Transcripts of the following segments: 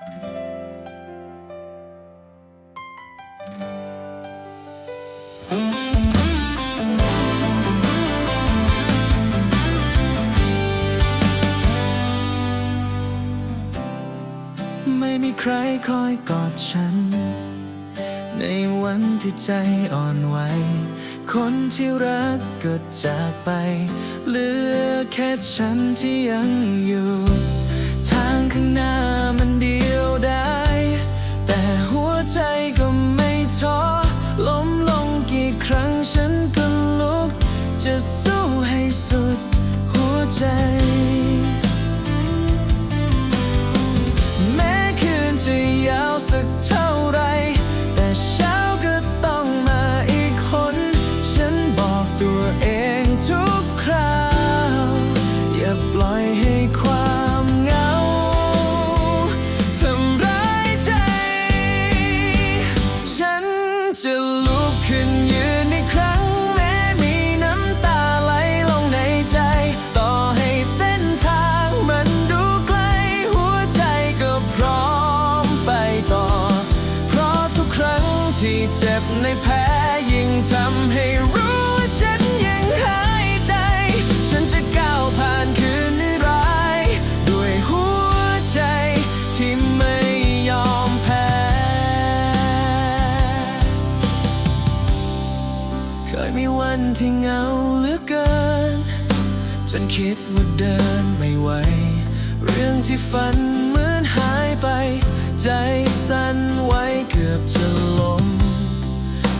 ไม่มีใครคอยกอดฉัน ในวันที่ใจอ่อนไหว คนที่รักก็จากไป เหลือแค่ฉันที่ยังอยู่ เจ็บในแผลยิ่งทำให้รู้ว่าฉันยังหายใจ ฉันจะก้าวผ่านคืนร้าย ด้วยหัวใจที่ไม่ยอมแพ้ เคยมีวันที่เหงาเหลือเกิน จนคิดว่าเดินไม่ไหว เรื่องที่ฝัน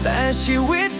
แต่ชีวิต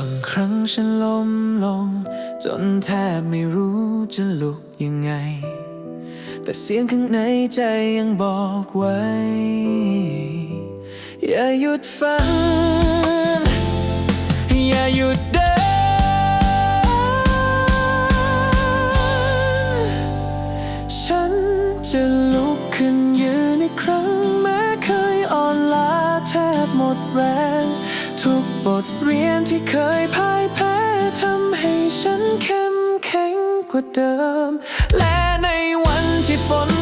างครั้งฉันล้มลง จนแทบไม่รู้จะลุกยังไง แต่เสียงข้างในใจยังบอกไว้ อย่าหยุดฝัน อย่าหยุดเดิน ฉันจะลุกขึ้นยืนอีกครั้งแม้เคยอ่อนล้าแทบหมดแรง บทเรียนที่เคยพ่ายแพ้ทำให้ฉันเข้มแข็งกว่าเดิม และในวันที่ฝน